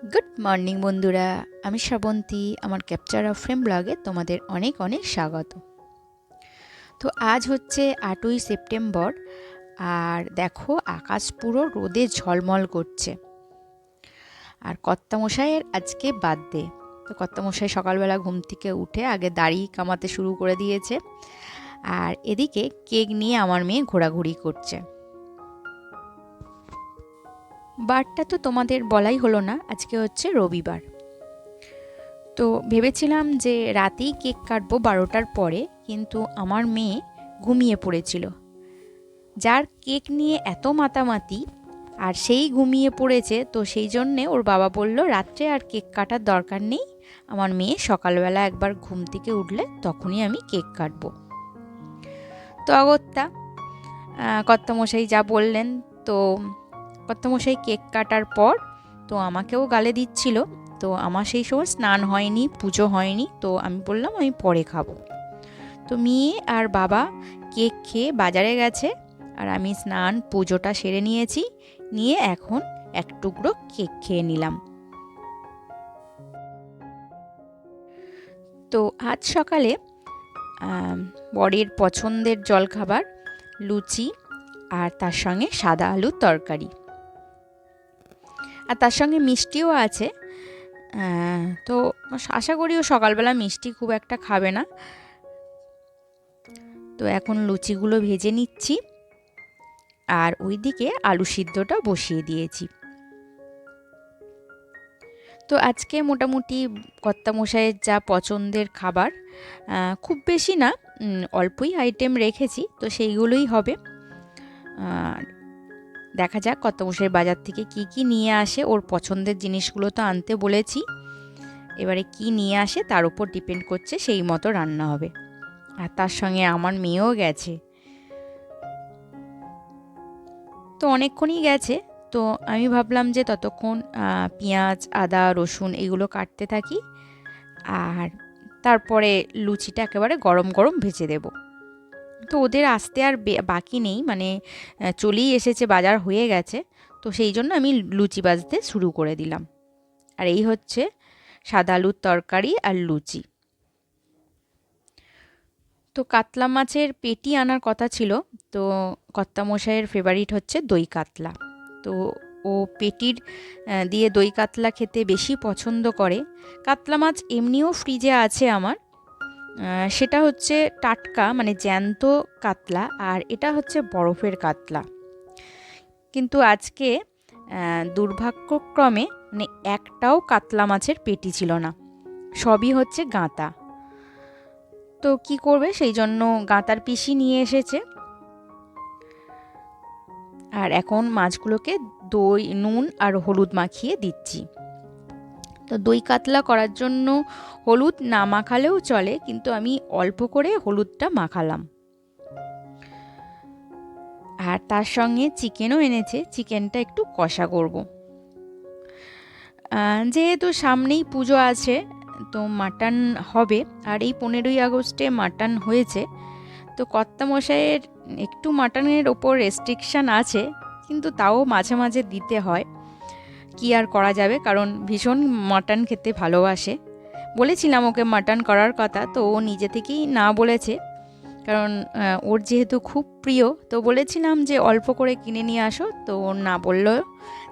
Good morning বন্ধুরা। আমি শ্রাবন্তী, আমার ক্যাপচার অফ ফ্রেম ব্লগে তোমাদের অনেক অনেক স্বাগত। তো আজ হচ্ছে আটই সেপ্টেম্বর, আর দেখো আকাশ পুরো রোদে ঝলমল করছে। আর কর্তামশাইয়ের আজকে বাদ বার্থডে তো কর্তামশাই সকালবেলা ঘুম থেকে উঠে আগে দাড়ি কামাতে শুরু করে দিয়েছে। আর এদিকে কেক নিয়ে আমার মেয়ে ঘোরাঘুরি করছে। বারটা তো তোমাদের বলাই হলো না, আজকে হচ্ছে রবিবার। তো ভেবেছিলাম যে রাতেই কেক কাটবো বারোটার পরে, কিন্তু আমার মেয়ে ঘুমিয়ে পড়েছিল। যার কেক নিয়ে এত মাতামাতি, আর সেই ঘুমিয়ে পড়েছে, তো সেই জন্যে ওর বাবা বলল, রাত্রে আর কেক কাটার দরকার নেই, আমার মেয়ে সকালবেলা একবার ঘুম থেকে উঠলে তখনই আমি কেক কাটবো। তো অগত্যা কর্তামশাই যা বললেন, তো কর্তামশাই কেক কাটার পর তো আমাকেও গালে দিচ্ছিল। তো আমার সেই সময় স্নান হয়নি, পুজো হয়নি। তো আমি বললাম, আমি পরে খাব। তো মেয়ে আর বাবা কেক খেয়ে বাজারে গেছে আর আমি স্নান, পুজোটা সেরে নিয়েছি। নিয়ে এখন এক টুকরো কেক খেয়ে নিলাম। তো আজ সকালে বরের পছন্দের জলখাবার, লুচি আর তার সঙ্গে সাদা আলুর তরকারি। আর তার সঙ্গে মিষ্টিও আছে। তো আশা করি ও সকালবেলা মিষ্টি খুব একটা খাবে না। তো এখন লুচিগুলো ভেজে নিচ্ছি। আর ওইদিকে আলু সিদ্ধটা বসিয়ে দিয়েছি। তো আজকে মোটামুটি কর্তামশাইয়ের যা পছন্দের খাবার খুব বেশি না অল্পই আইটেম রেখেছি, তো সেইগুলোই হবে। দেখা যাক কত মশাই বাজার থেকে কি কি নিয়ে আসে। ওর পছন্দের জিনিসগুলো তো আনতে বলেছি। এবারে কি নিয়ে আসে তার উপর ডিপেন্ড করছে, সেই মতো রান্না হবে। আর তার সঙ্গে আমার মেয়েও গেছে। তো অনেকক্ষণই গেছে। তো আমি ভাবলাম যে ততক্ষণ পেঁয়াজ, আদা, রসুন এগুলো কাটতে থাকি। আর তারপরে লুচিটা একেবারে গরম গরম ভেজে দেবো। তো ওদের আসতে আর বাকি নেই। মানে চলেই এসেছে, বাজার হয়ে গেছে। তো সেই জন্য আমি লুচি বাজতে শুরু করে দিলাম। আর এই হচ্ছে সাদা আলুর তরকারি আর লুচি। তো কাতলা মাছের পেটি আনার কথা ছিল। তো কর্তামশাইয়ের ফেভারিট হচ্ছে দই কাতলা। তো ও পেটির দিয়ে দই কাতলা খেতে বেশি পছন্দ করে। কাতলা মাছ এমনিও ফ্রিজে আছে আমার। সেটা হচ্ছে টাটকা মানে জ্যান্ত কাতলা, আর এটা হচ্ছে বরফের কাতলা। কিন্তু আজকে দুর্ভাগ্যক্রমে মানে একটাও কাতলা মাছের পেটি ছিল না। সবই হচ্ছে গাঁতা। তো কি করবে? সেই জন্য গাঁতার পিসি নিয়ে এসেছে। আর এখন মাছগুলোকে দই, নুন আর হলুদ মাখিয়ে দিচ্ছি। তো দই কাতলা করার জন্য হলুদ না মাখালেও চলে, কিন্তু আমি অল্প করে হলুদটা মাখালাম। আর তার সঙ্গে চিকেনও এনেছে, চিকেনটা একটু কষা করব। যেহেতু সামনেই পুজো আছে, তো মাটন হবে। আর এই পনেরোই আগস্টে মাটন হয়েছে, তো কর্তামশাইয়ের একটু মাটনের ওপর রেস্ট্রিকশান আছে, কিন্তু তাও মাঝে মাঝে দিতে হয়। কি আর করা যাবে? কারণ ভীষণ মাটন খেতে ভালোবাসে। বলেছিলাম ওকে মাটন করার কথা, তো ও নিজে থেকেই না বলেছে। কারণ ওর যেহেতু খুব প্রিয়, তো বলেছিলাম যে অল্প করে কিনে নিয়ে আসো। তো ওর না বলল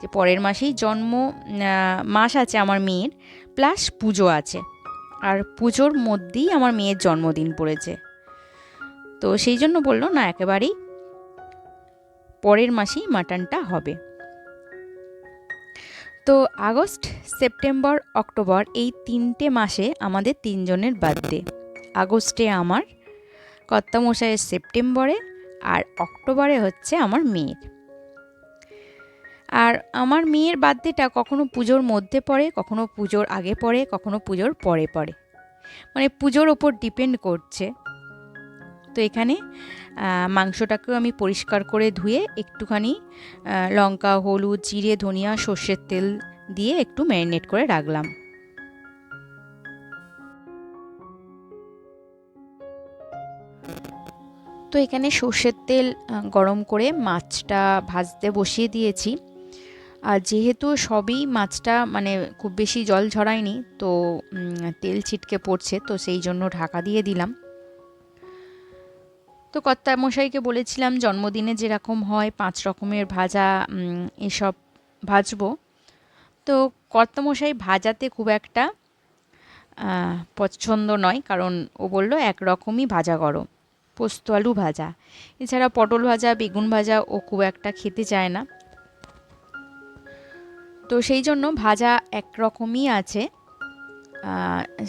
যে পরের মাসেই জন্ম মাস আছে আমার মেয়ের প্লাস পুজো আছে। আর পুজোর মধ্যেই আমার মেয়ের জন্মদিন পড়েছে। তো সেই জন্য বলল, না, একেবারেই পরের মাসেই মাটনটা হবে। তো আগস্ট, সেপ্টেম্বর, অক্টোবর এই তিনটে মাসে আমাদের তিনজনের বার্থডে আগস্টে আমার কর্তামশাইয়ের সেপ্টেম্বরে আর অক্টোবরে হচ্ছে আমার মেয়ের। আর আমার মেয়ের বার্থডেটা কখনো পুজোর মধ্যে পড়ে, কখনো পুজোর আগে পড়ে, কখনো পুজোর পরে পড়ে। মানে পুজোর ওপর ডিপেন্ড করছে। তো এখানে মাংসটাকেও আমি পরিষ্কার করে ধুয়ে একটুখানি লঙ্কা, হলুদ, জিরে, ধনিয়া, সর্ষের তেল দিয়ে একটু ম্যারিনেট করে রাখলাম। তো এখানে সর্ষের তেল গরম করে মাছটা ভাজতে বসিয়ে দিয়েছি। আর যেহেতু সবই মাছটা মানে খুব বেশি জল ঝরায়নি, তো তেল ছিটকে পড়ছে, তো সেই জন্য ঢাকা দিয়ে দিলাম। তো কর্তা মশাইকে বলেছিলাম, জন্মদিনে যেরকম হয় পাঁচ রকমের ভাজা এসব ভাজবো। তো কর্তামশাই ভাজাতে খুব একটা পছন্দ নয়, কারণ ও বলল এক রকমই ভাজা করো পোস্ত আলু ভাজা। এছাড়া পটল ভাজা, বেগুন ভাজা ও খুব একটা খেতে চায় না। তো সেই জন্য ভাজা এক রকমই আছে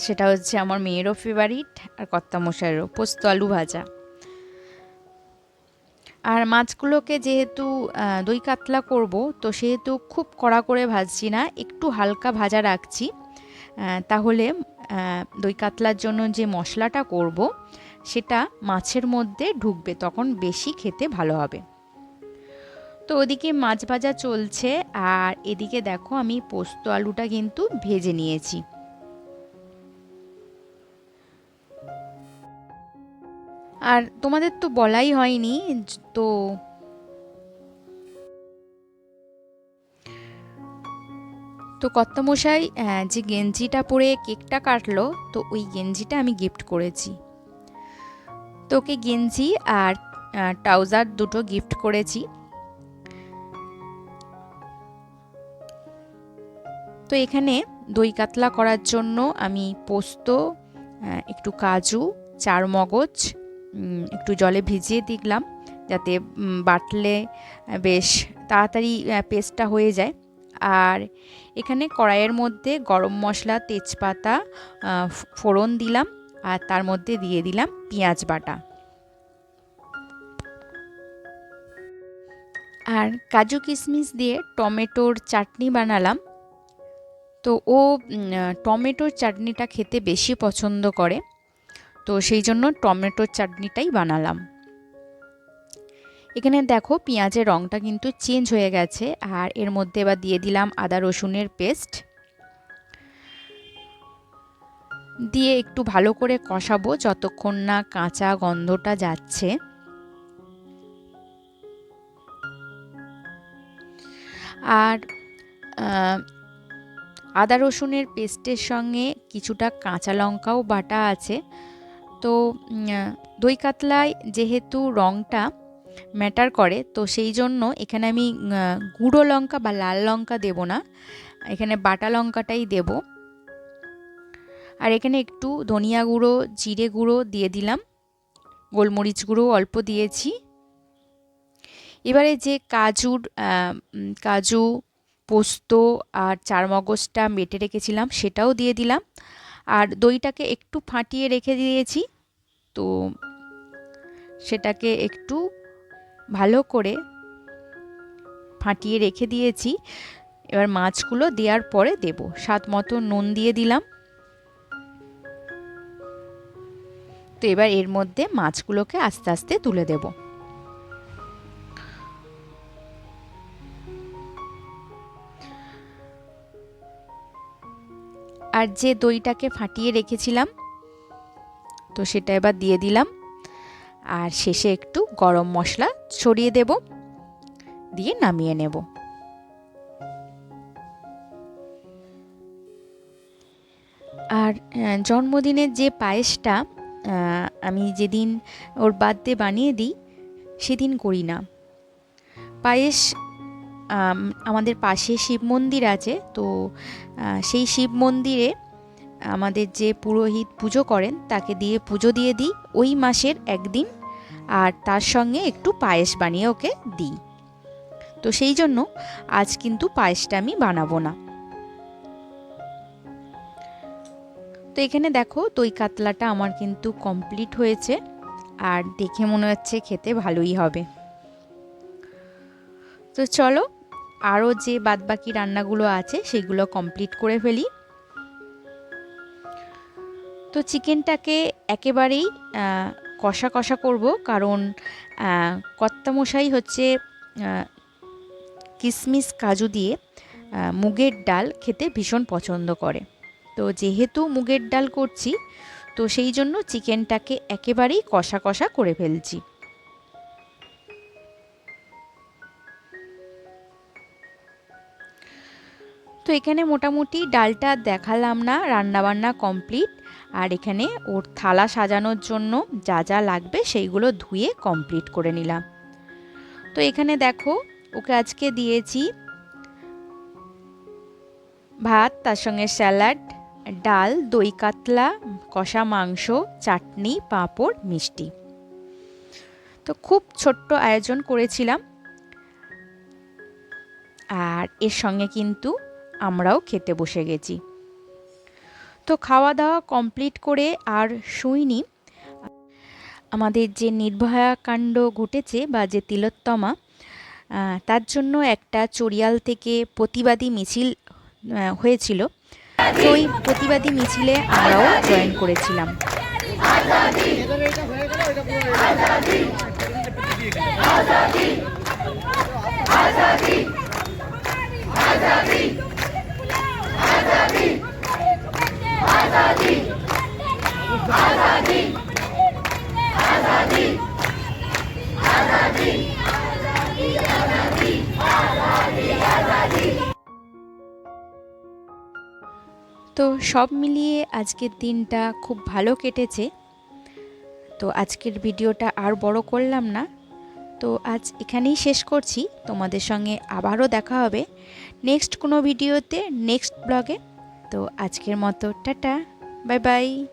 সেটা হচ্ছে আমার মেয়েরও ফেভারিট আর কর্তামশাইয়েরও, পোস্ত আলু ভাজা। আর মাছগুলোকে যেহেতু দই কাতলা করব, তো সেহেতু খুব কড়া করে ভাজছি না, একটু হালকা ভাজা রাখছি। তাহলে দই কাতলার জন্য যে মশলাটা করব, সেটা মাছের মধ্যে ঢুকবে, তখন বেশি খেতে ভালো হবে। তো ওদিকে মাছ ভাজা চলছে, আর এদিকে দেখো আমি পোস্ত আলুটা কিন্তু ভেজে নিয়েছি। আর তোমাদের তো বলাই হয়নি, তো তো কর্তামশাই যে গেঞ্জিটা পরে কেকটা কাটলো, তো ওই গেঞ্জিটা আমি গিফট করেছি। তো ওকে গেঞ্জি আর ট্রাউজার দুটো গিফট করেছি। তো এখানে দই কাতলা করার জন্য আমি পোস্ত একটু কাজু চার মগজ একটু জলে ভিজিয়ে দিলাম যাতে বাটলে বেশ তাড়াতাড়ি পেস্টটা হয়ে যায়। আর এখানে কড়াইয়ের মধ্যে গরম মশলা, তেজপাতা ফোড়ন দিলাম আর তার মধ্যে দিয়ে দিলাম পেঁয়াজ বাটা। আর কাজু কিশমিশ দিয়ে টমেটোর চাটনি বানালাম। তো ও টমেটোর চাটনিটা খেতে বেশি পছন্দ করে। তো সেই জন্য টমেটোর চাটনিটাই বানালাম। এখানে দেখো পেঁয়াজের রঙটা কিন্তু চেঞ্জ হয়ে গেছে আর এর মধ্যে এবার দিয়ে দিলাম আদা রসুনের পেস্ট। দিয়ে একটু ভালো করে কষাবো যতক্ষণ না কাঁচা গন্ধটা যাচ্ছে। আর আদা রসুনের পেস্টের সঙ্গে কিছুটা কাঁচা লঙ্কাও বাটা আছে। তো দই কাতলায় যেহেতু রঙটা ম্যাটার করে, তো সেই জন্য এখানে আমি গুঁড়ো লঙ্কা বা লাল লঙ্কা দেব না। এখানে বাটা লঙ্কাটাই দেব। আর এখানে একটু ধনিয়া গুঁড়ো, জিরে গুঁড়ো দিয়ে দিলাম। গোলমরিচ গুঁড়ো অল্প দিয়েছি। এবারে যে কাজুর কাজু, পোস্ত আর চারমগজটা মেটে রেখেছিলাম, সেটাও দিয়ে দিলাম। আর দইটাকে একটু ফাটিয়ে রেখে দিয়েছি। তো সেটাকে একটু ভালো করে ফাটিয়ে রেখে দিয়েছি। এবার মাছগুলো দেওয়ার পরে দেব। স্বাদ মতো নুন দিয়ে দিলাম। তো এবার এর মধ্যে মাছগুলোকে আস্তে আস্তে তুলে দেবো। আর যে দইটাকে ফাটিয়ে রেখেছিলাম, তো সেটা এবার দিয়ে দিলাম। আর শেষে একটু গরম মশলা ছড়িয়ে দেব, দিয়ে নামিয়ে নেব। আর জন্মদিনের যে পায়েসটা আমি যেদিন ওর বার্থডে বানিয়ে দিই, সেদিন করি না। পায়েস আমাদের পাশে শিব মন্দির আছে, তো সেই শিব মন্দিরে আমাদের যে পুরোহিত পুজো করেন, তাকে দিয়ে পুজো দিয়ে দিই ওই মাসের একদিন, আর তার সঙ্গে একটু পায়েস বানিয়ে ওকে দিই। তো সেই জন্য আজ কিন্তু পায়েসটা আমি বানাবো না। তো এখানে দেখো, দই কাতলাটা আমার কিন্তু কমপ্লিট হয়েছে, আর দেখে মনে হচ্ছে খেতে ভালোই হবে। তো চলো আরও যে বাদবাকি রান্নাগুলো আছে সেগুলো কমপ্লিট করে ফেলি। তো চিকেনটাকে একেবারেই কষা কষা করব কারণ কর্তামশাই হচ্ছে কিশমিশ কাজু দিয়ে মুগের ডাল খেতে ভীষণ পছন্দ করে। তো যেহেতু মুগের ডাল করছি, তো সেই জন্য চিকেনটাকে একেবারেই কষা কষা করে ফেলছি। তো এখানে মোটামুটি ডালটা দেখালাম না, রান্নাবান্না কমপ্লিট। আর এখানে ওর থালা সাজানোর জন্য যা যা লাগবে সেইগুলো ধুয়ে কমপ্লিট করে নিলাম। তো এখানে দেখো, ওকে আজকে দিয়েছি ভাত, তার সঙ্গে স্যালাড, ডাল, দই কাতলা, কষা মাংস, চাটনি, পাঁপড়, মিষ্টি। তো খুব ছোট্ট আয়োজন করেছিলাম। আর এর সঙ্গে কিন্তু আমরাও খেতে বসে গেছি। তো খাওয়া দাওয়া কমপ্লিট করে আর শুইনি। আমাদের যে নির্ভয়া কাণ্ড ঘটেছে বা যে তিলোত্তমা তার জন্য একটা চড়িয়াল থেকে প্রতিবাদী মিছিল হয়েছিল। তো ওই প্রতিবাদী মিছিলে আমরাও জয়েন করেছিলাম। তো সব মিলিয়ে আজকের দিনটা খুব ভালো কেটেছে। তো আজকের ভিডিওটা আর বড় করলাম না। তো আজ এখানেই শেষ করছি। তোমাদের সঙ্গে আবারও দেখা হবে নেক্সট কোনো ভিডিওতে, নেক্সট ব্লগে। তো আজকের মতো, টাটা, বাই বাই।